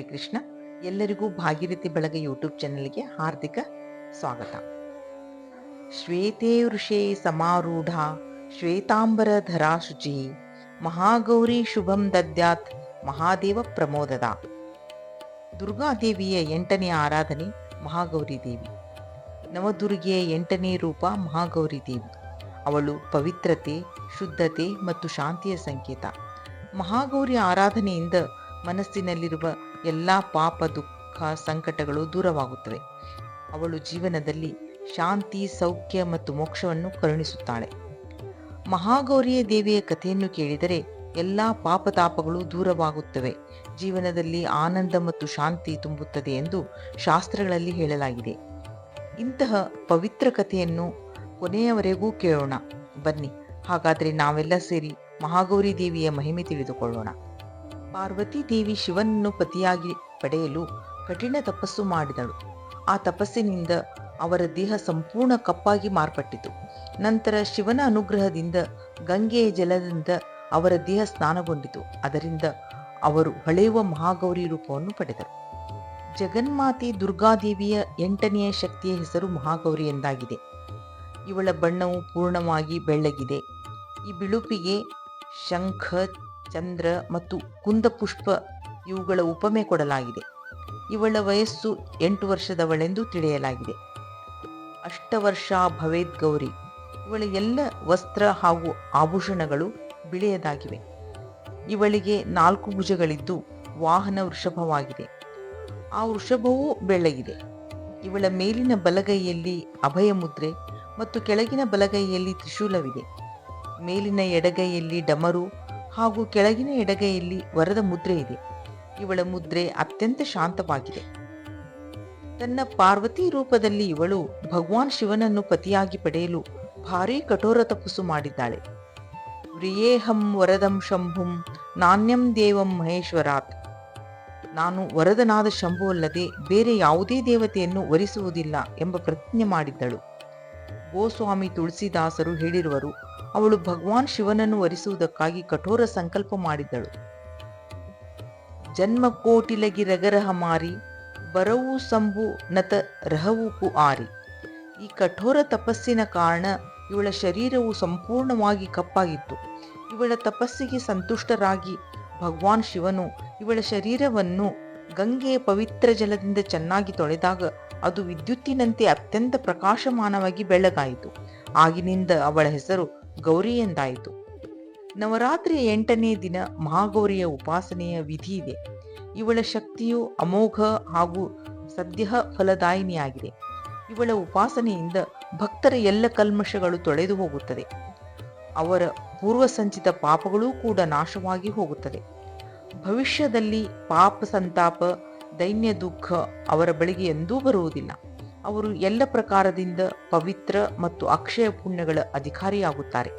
ಹರೇ ಕೃಷ್ಣ. ಎಲ್ಲರಿಗೂ ಭಾಗೀರಥಿ ಬಳಗ ಯೂಟ್ಯೂಬ್ ಚಾನೆಲ್ಗೆ ಹಾರ್ದಿಕ ಸ್ವಾಗತ. ಶ್ವೇತೇ ವೃಷೇ ಸಮಾರೂಢ, ಶ್ವೇತಾಂಬರ ಶುಚಿ ಮಹಾಗೌರಿ ಶುಭಂ ದದ್ಯಾತ್, ಮಹಾದೇವ ಪ್ರಮೋದದ. ದುರ್ಗಾದೇವಿಯ ಎಂಟನೇ ಆರಾಧನೆ, ಮಹಾಗೌರಿ ದೇವಿ. ನವದುರ್ಗೆಯ ಎಂಟನೇ ರೂಪ, ಮಹಾಗೌರಿ ದೇವಿ. ಅವಳು ಪವಿತ್ರತೆ, ಶುದ್ಧತೆ ಮತ್ತು ಶಾಂತಿಯ ಸಂಕೇತ. ಮಹಾಗೌರಿ ಆರಾಧನೆಯಿಂದ ಮನಸ್ಸಿನಲ್ಲಿರುವ ಎಲ್ಲ ಪಾಪ, ದುಃಖ, ಸಂಕಟಗಳು ದೂರವಾಗುತ್ತವೆ. ಅವಳು ಜೀವನದಲ್ಲಿ ಶಾಂತಿ, ಸೌಖ್ಯ ಮತ್ತು ಮೋಕ್ಷವನ್ನು ಕರುಣಿಸುತ್ತಾಳೆ. ಮಹಾಗೌರಿಯ ದೇವಿಯ ಕಥೆಯನ್ನು ಕೇಳಿದರೆ ಎಲ್ಲ ಪಾಪತಾಪಗಳು ದೂರವಾಗುತ್ತವೆ. ಜೀವನದಲ್ಲಿ ಆನಂದ ಮತ್ತು ಶಾಂತಿ ತುಂಬುತ್ತದೆ ಎಂದು ಶಾಸ್ತ್ರಗಳಲ್ಲಿ ಹೇಳಲಾಗಿದೆ. ಇಂತಹ ಪವಿತ್ರ ಕಥೆಯನ್ನು ಕೊನೆಯವರೆಗೂ ಕೇಳೋಣ. ಬನ್ನಿ, ಹಾಗಾದರೆ ನಾವೆಲ್ಲ ಸೇರಿ ಮಹಾಗೌರಿ ದೇವಿಯ ಮಹಿಮೆ ತಿಳಿದುಕೊಳ್ಳೋಣ. ಪಾರ್ವತಿ ದೇವಿ ಶಿವನನ್ನು ಪತಿಯಾಗಿ ಪಡೆಯಲು ಕಠಿಣ ತಪಸ್ಸು ಮಾಡಿದಳು. ಆ ತಪಸ್ಸಿನಿಂದ ಅವರ ದೇಹ ಸಂಪೂರ್ಣ ಕಪ್ಪಾಗಿ ಮಾರ್ಪಟ್ಟಿತು. ನಂತರ ಶಿವನ ಅನುಗ್ರಹದಿಂದ ಗಂಗೆಯ ಜಲದಿಂದ ಅವರ ದೇಹ ಸ್ನಾನಗೊಂಡಿತು. ಅದರಿಂದ ಅವರು ಹೊಳೆಯುವ ಮಹಾಗೌರಿ ರೂಪವನ್ನು ಪಡೆದರು. ಜಗನ್ಮಾತೆ ದುರ್ಗಾದೇವಿಯ ಎಂಟನೆಯ ಶಕ್ತಿಯ ಹೆಸರು ಮಹಾಗೌರಿ ಎಂದಾಗಿದೆ. ಇವಳ ಬಣ್ಣವು ಪೂರ್ಣವಾಗಿ ಬೆಳ್ಳಗಿದೆ. ಈ ಬಿಳುಪಿಗೆ ಶಂಖ ಚಂದ್ರ ಮತ್ತು ಕುಂದಪುಷ್ಪ ಇವುಗಳ ಉಪಮೆ ಕೊಡಲಾಗಿದೆ. ಇವಳ ವಯಸ್ಸು ಎಂಟು ವರ್ಷದವಳೆಂದು ತಿಳಿಯಲಾಗಿದೆ. ಅಷ್ಟವರ್ಷ ಭವೇದ್ ಗೌರಿ, ಇವಳ ಎಲ್ಲ ವಸ್ತ್ರ ಹಾಗೂ ಆಭೂಷಣಗಳು ಬಿಳಿಯದಾಗಿವೆ. ಇವಳಿಗೆ ನಾಲ್ಕು ಭುಜಗಳಿದ್ದು ವಾಹನ ವೃಷಭವಾಗಿದೆ. ಆ ವೃಷಭವೂ ಬೆಳ್ಳಗಿದೆ. ಇವಳ ಮೇಲಿನ ಬಲಗೈಯಲ್ಲಿ ಅಭಯ ಮುದ್ರೆ ಮತ್ತು ಕೆಳಗಿನ ಬಲಗೈಯಲ್ಲಿ ತ್ರಿಶೂಲವಿದೆ. ಮೇಲಿನ ಎಡಗೈಯಲ್ಲಿ ಡಮರು ಹಾಗೂ ಕೆಳಗಿನ ಎಡಗೈಯಲ್ಲಿ ವರದ ಮುದ್ರೆ ಇದೆ. ಇವಳ ಮುದ್ರೆ ಅತ್ಯಂತ ಶಾಂತವಾಗಿದೆ. ತನ್ನ ಪಾರ್ವತಿ ರೂಪದಲ್ಲಿ ಇವಳು ಭಗವಾನ್ ಶಿವನನ್ನು ಪತಿಯಾಗಿ ಪಡೆಯಲು ಭಾರೀ ಕಠೋರ ತಪಸ್ಸು ಮಾಡಿದ್ದಾಳೆ. ವ್ರಿಯೇಹಂ ವರದಂ ಶಂಭುಂ ನಾಣ್ಯಂ ದೇವಂ ಮಹೇಶ್ವರಾತ್. ನಾನು ವರದನಾದ ಶಂಭುವಲ್ಲದೆ ಬೇರೆ ಯಾವುದೇ ದೇವತೆಯನ್ನು ವರಿಸುವುದಿಲ್ಲ ಎಂಬ ಪ್ರತಿಜ್ಞೆ ಮಾಡಿದ್ದಳು. ಗೋಸ್ವಾಮಿ ತುಳಸಿದಾಸರು ಹೇಳಿರುವರು ಅವಳು ಭಗವಾನ್ ಶಿವನನ್ನು ವರಿಸುವುದಕ್ಕಾಗಿ ಕಠೋರ ಸಂಕಲ್ಪ ಮಾಡಿದ್ದಳು ಜನ್ಮ ಕೋಟಿಲಗಿ ರಗರಹ ಮಾರಿ, ಬರವೂ ಸಂಭು ನತ ರಹವು ಕು ಆರಿ. ಈ ಕಠೋರ ತಪಸ್ಸಿನ ಕಾರಣ ಇವಳ ಶರೀರವು ಸಂಪೂರ್ಣವಾಗಿ ಕಪ್ಪಾಗಿತ್ತು. ಇವಳ ತಪಸ್ಸಿಗೆ ಸಂತುಷ್ಟರಾಗಿ ಭಗವಾನ್ ಶಿವನು ಇವಳ ಶರೀರವನ್ನು ಗಂಗೆಯ ಪವಿತ್ರ ಜಲದಿಂದ ಚೆನ್ನಾಗಿ ತೊಳೆದಾಗ ಅದು ವಿದ್ಯುತ್ತಿನಂತೆ ಅತ್ಯಂತ ಪ್ರಕಾಶಮಾನವಾಗಿ ಬೆಳಗಾಯಿತು. ಆಗಿನಿಂದ ಅವಳ ಹೆಸರು ಗೌರಿ ಎಂದಾಯಿತು. ನವರಾತ್ರಿಯ ಎಂಟನೇ ದಿನ ಮಹಾಗೌರಿಯ ಉಪಾಸನೆಯ ವಿಧಿ ಇದೆ. ಇವಳ ಶಕ್ತಿಯು ಅಮೋಘ ಹಾಗೂ ಸದ್ಯ ಫಲದಾಯಿನಿಯಾಗಿದೆ. ಇವಳ ಉಪಾಸನೆಯಿಂದ ಭಕ್ತರ ಎಲ್ಲ ಕಲ್ಮಶಗಳು ತೊಳೆದು ಹೋಗುತ್ತದೆ. ಅವರ ಪೂರ್ವಸಂಚಿತ ಪಾಪಗಳೂ ಕೂಡ ನಾಶವಾಗಿ ಹೋಗುತ್ತದೆ. ಭವಿಷ್ಯದಲ್ಲಿ ಪಾಪ ಸಂತಾಪ, ದೈನ್ಯ ದುಃಖ ಅವರ ಬಳಿಗೆ ಎಂದೂ ಬರುವುದಿಲ್ಲ. ಅವರು ಎಲ್ಲ ಪ್ರಕಾರದಿಂದ ಪವಿತ್ರ ಮತ್ತು ಅಕ್ಷಯ ಪುಣ್ಯಗಳ ಅಧಿಕಾರಿಯಾಗುತ್ತಾರೆ.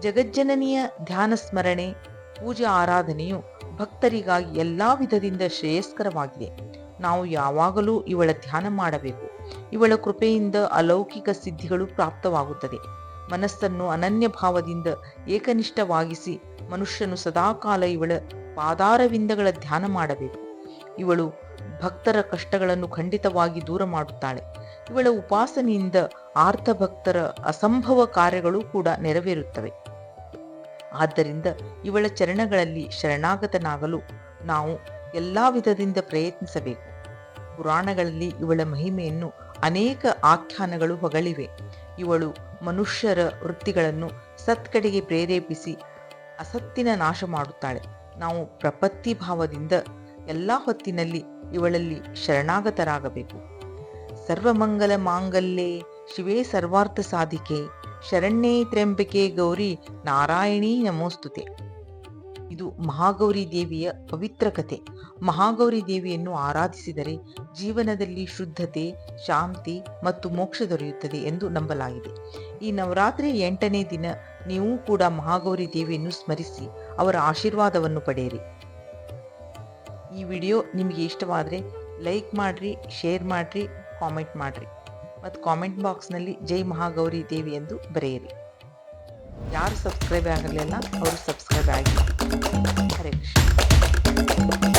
ಜಗಜ್ಜನನಿಯ ಧ್ಯಾನ ಸ್ಮರಣೆ, ಪೂಜೆ ಆರಾಧನೆಯು ಭಕ್ತರಿಗಾಗಿ ಎಲ್ಲ ವಿಧದಿಂದ ಶ್ರೇಯಸ್ಕರವಾಗಿದೆ. ನಾವು ಯಾವಾಗಲೂ ಇವಳ ಧ್ಯಾನ ಮಾಡಬೇಕು. ಇವಳ ಕೃಪೆಯಿಂದ ಅಲೌಕಿಕ ಸಿದ್ಧಿಗಳು ಪ್ರಾಪ್ತವಾಗುತ್ತದೆ. ಮನಸ್ಸನ್ನು ಅನನ್ಯ ಭಾವದಿಂದ ಏಕನಿಷ್ಠವಾಗಿಸಿ ಮನುಷ್ಯನು ಸದಾಕಾಲ ಇವಳ ಪಾದಾರವಿಂದಗಳ ಧ್ಯಾನ ಮಾಡಬೇಕು. ಇವಳು ಭಕ್ತರ ಕಷ್ಟಗಳನ್ನು ಖಂಡಿತವಾಗಿ ದೂರ ಮಾಡುತ್ತಾಳೆ. ಇವಳ ಉಪಾಸನೆಯಿಂದ ಆರ್ಥ ಭಕ್ತರ ಅಸಂಭವ ಕಾರ್ಯಗಳು ಕೂಡ ನೆರವೇರುತ್ತವೆ. ಆದ್ದರಿಂದ ಇವಳ ಚರಣಗಳಲ್ಲಿ ಶರಣಾಗತನಾಗಲು ನಾವು ಎಲ್ಲ ವಿಧದಿಂದ ಪ್ರಯತ್ನಿಸಬೇಕು. ಪುರಾಣಗಳಲ್ಲಿ ಇವಳ ಮಹಿಮೆಯನ್ನು ಅನೇಕ ಆಖ್ಯಾನಗಳು ಹೊಗಳಿವೆ. ಇವಳು ಮನುಷ್ಯರ ವೃತ್ತಿಗಳನ್ನು ಸತ್ಕಡೆಗೆ ಪ್ರೇರೇಪಿಸಿ ಅಸತ್ತಿನ ನಾಶ ಮಾಡುತ್ತಾಳೆ. ನಾವು ಪ್ರಪತ್ತಿ ಭಾವದಿಂದ ಎಲ್ಲ ಹೊತ್ತಿನಲ್ಲಿ ಇವಳಲ್ಲಿ ಶರಣಾಗತರಾಗಬೇಕು. ಸರ್ವಮಂಗಲ ಮಾಂಗಲ್ಯೆ ಶಿವೇ ಸರ್ವಾರ್ಥ ಸಾಧಿಕೆ, ಶರಣ್ಯೇ ತ್ರ್ಯಂಬಿಕೆ ಗೌರಿ ನಾರಾಯಣೀ ನಮೋಸ್ತುತೆ. ಇದು ಮಹಾಗೌರಿ ದೇವಿಯ ಪವಿತ್ರ ಕಥೆ. ಮಹಾಗೌರಿ ದೇವಿಯನ್ನು ಆರಾಧಿಸಿದರೆ ಜೀವನದಲ್ಲಿ ಶುದ್ಧತೆ, ಶಾಂತಿ ಮತ್ತು ಮೋಕ್ಷ ದೊರೆಯುತ್ತದೆ ಎಂದು ನಂಬಲಾಗಿದೆ. ಈ ನವರಾತ್ರಿ ಎಂಟನೇ ದಿನ ನೀವು ಕೂಡ ಮಹಾಗೌರಿ ದೇವಿಯನ್ನು ಸ್ಮರಿಸಿ ಅವರ ಆಶೀರ್ವಾದವನ್ನು ಪಡೆಯಿರಿ. ಈ ವಿಡಿಯೋ ನಿಮಗೆ ಇಷ್ಟವಾದರೆ ಲೈಕ್ ಮಾಡಿರಿ, ಶೇರ್ ಮಾಡಿರಿ, ಕಾಮೆಂಟ್ ಮಾಡಿರಿ. ಮತ್ತು ಕಾಮೆಂಟ್ ಬಾಕ್ಸ್ನಲ್ಲಿ ಜೈ ಮಹಾಗೌರಿ ದೇವಿ ಎಂದು ಬರೆಯಿರಿ. ಯಾರು ಸಬ್ಸ್ಕ್ರೈಬ್ ಆಗಲಿಲ್ಲ, ಅವರು ಸಬ್ಸ್ಕ್ರೈಬ್ ಆಗಿ ಹರೇ ಕೃಷ್ಣ.